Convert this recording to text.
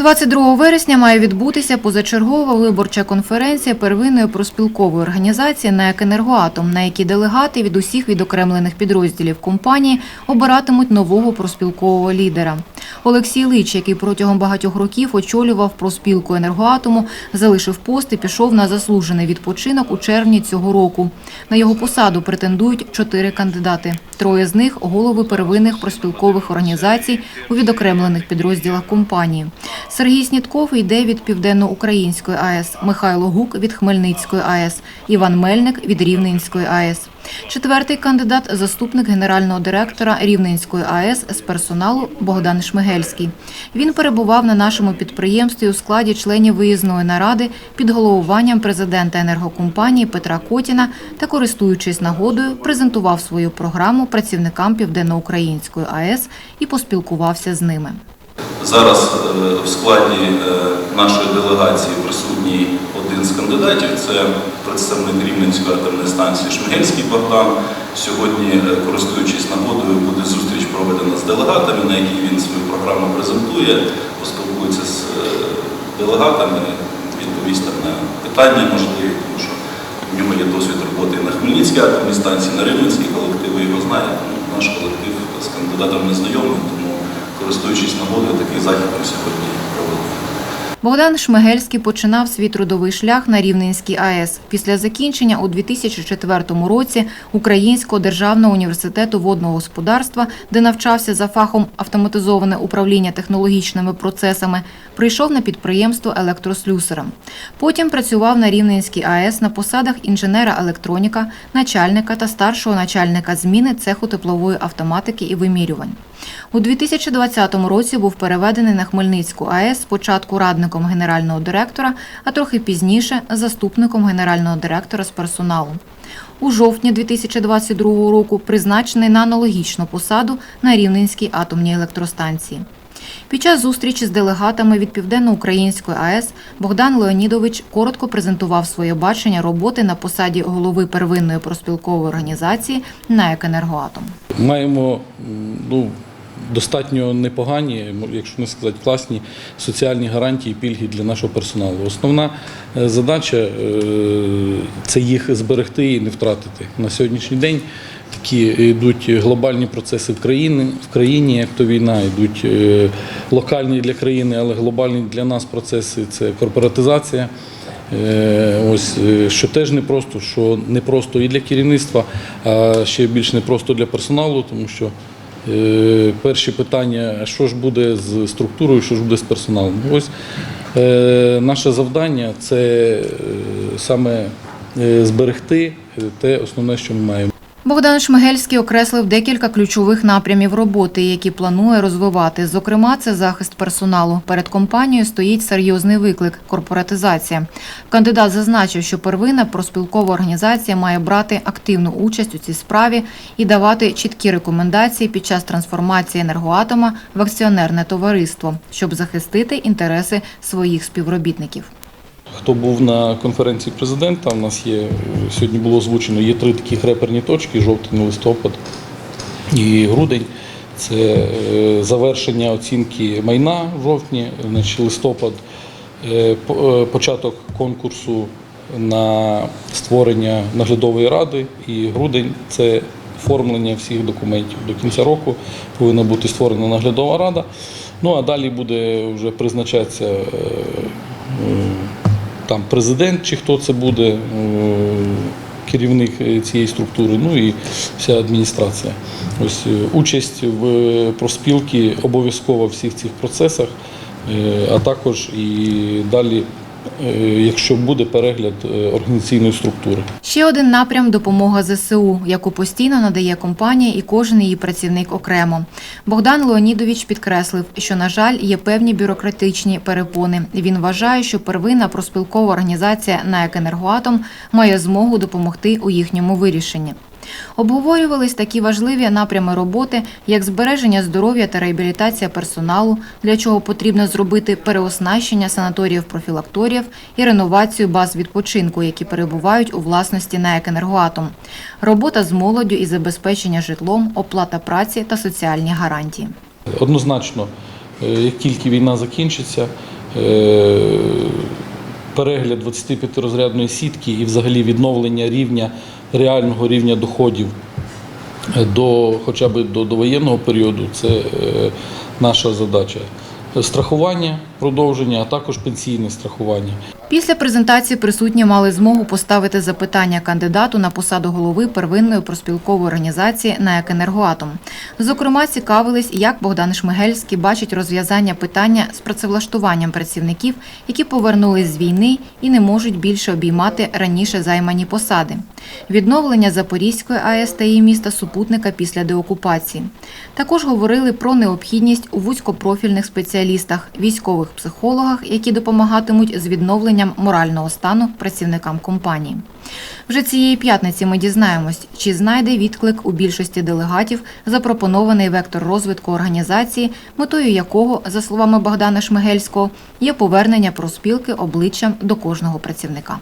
22 вересня має відбутися позачергова виборча конференція первинної проспілкової організації НЕК Енергоатом», на якій делегати від усіх відокремлених підрозділів компанії обиратимуть нового проспілкового лідера. Олексій Лич, який протягом багатьох років очолював проспілку енергоатому, залишив пост і пішов на заслужений відпочинок у червні цього року. На його посаду претендують чотири кандидати. Троє з них голови первинних проспілкових організацій у відокремлених підрозділах компанії. Сергій Снітков йде від Південноукраїнської АЕС, Михайло Гук від Хмельницької АЕС, Іван Мельник від Рівненської АЕС. Четвертий кандидат – заступник генерального директора Рівненської АЕС з персоналу Богдан Шмигельський. Він перебував на нашому підприємстві у складі членів виїзної наради під головуванням президента енергокомпанії Петра Котіна та, користуючись нагодою, презентував свою програму працівникам Південноукраїнської АЕС і поспілкувався з ними. Зараз е, в складі е, нашої делегації присутній один з кандидатів. Це представник Рівненської атомної станції Шмигельський Богдан. Сьогодні, е, користуючись нагодою, буде зустріч проведена з делегатами, на якій він свою програму презентує, поспілкується з е, делегатами, відповість там на питання можливі, тому що в нього є досвід роботи на Хмельницькій атомній станції, на Рівненській колектив, ви його знаєте. Ну, Наш колектив з кандидатом не знайомий, тому користуючись нагодою, такий захід ми сьогодні провели. Богдан Шмигельський починав свій трудовий шлях на Рівненській АЕС. Після закінчення у 2004 році Українського державного університету водного господарства, де навчався за фахом автоматизоване управління технологічними процесами, прийшов на підприємство електрослюсарем. Потім працював на Рівненській АЕС на посадах інженера-електроніка, начальника та старшого начальника зміни цеху теплової автоматики і вимірювань. У 2020 році був переведений на Хмельницьку АЕС спочатку радником генерального директора, а трохи пізніше заступником генерального директора з персоналу. У жовтні 2022 року призначений на аналогічну посаду на Рівненській атомній електростанції. Під час зустрічі з делегатами від Південноукраїнської АЕС Богдан Леонідович коротко презентував своє бачення роботи на посаді голови первинної проспілкової організації «НАЕК Енергоатом». Маємо ну, достатньо непогані, якщо не сказати класні соціальні гарантії пільги для нашого персоналу. Основна е, задача е, це їх зберегти і не втратити. На сьогоднішній день такі йдуть глобальні процеси в країні, в країні як то війна, йдуть е, локальні для країни, але глобальні для нас процеси це корпоратизація. Ось що теж не просто, що не просто і для керівництва, а ще більш не просто для персоналу, тому що перші питання: що ж буде з структурою, що ж буде з персоналом. Ось е, наше завдання це е, саме е, зберегти те основне, що ми маємо. Богдан Шмигельський окреслив декілька ключових напрямів роботи, які планує розвивати. Зокрема, це захист персоналу. Перед компанією стоїть серйозний виклик корпоратизація. Кандидат зазначив, що первинна проспілкова організація має брати активну участь у цій справі і давати чіткі рекомендації під час трансформації енергоатома в акціонерне товариство, щоб захистити інтереси своїх співробітників. Хто був на конференції президента, у нас є сьогодні було озвучено, є три такі реперні точки: жовтень, листопад і грудень. Це е, завершення оцінки майна в жовтні, значить, листопад, е, е, початок конкурсу на створення наглядової ради, і грудень це оформлення всіх документів. До кінця року повинна бути створена наглядова рада. Ну а далі буде вже призначатися там президент чи хто це буде, е, керівник е, цієї структури, ну і вся адміністрація. Ось е, участь в проспілки обов'язкова в всіх цих процесах, а також і далі, якщо буде перегляд е, організаційної структури. Ще один напрям допомога ЗСУ, яку постійно надає компанія і кожен її працівник окремо. Богдан Леонідович підкреслив, що, на жаль, є певні бюрократичні перепони. Він вважає, що первинна проспілкова організація «НАЕК Енергоатом» має змогу допомогти у їхньому вирішенні. Обговорювались такі важливі напрями роботи, як збереження здоров'я та реабілітація персоналу, для чого потрібно зробити переоснащення санаторіїв-профілакторіїв і реновацію баз відпочинку, які перебувають у власності НАЕК «Енергоатом», робота з молоддю і забезпечення житлом, оплата праці та соціальні гарантії. Однозначно е, як тільки війна закінчиться, е, перегляд 25-розрядної сітки і взагалі відновлення рівня реального рівня доходів до хоча б до, до воєнного періоду це е, наша задача. Страхування, продовження, а також пенсійне страхування. Після презентації присутні мали змогу поставити запитання кандидату на посаду голови первинної проспілкової організації «НАЕК Енергоатом». Зокрема, цікавились, як Богдан Шмигельський бачить розв'язання питання з працевлаштуванням працівників, які повернулись з війни і не можуть більше обіймати раніше займані посади. Відновлення Запорізької АЕС та її міста супутника після деокупації. Також говорили про необхідність у вузькопрофільних спеціалістах, військових психологах, які допомагатимуть з відновленням морального стану працівникам компанії. Вже цієї п'ятниці ми дізнаємось, чи знайде відклик у більшості делегатів запропонований вектор розвитку організації, метою якого, за словами Богдана Шмигельського, є повернення проспілки обличчям до кожного працівника.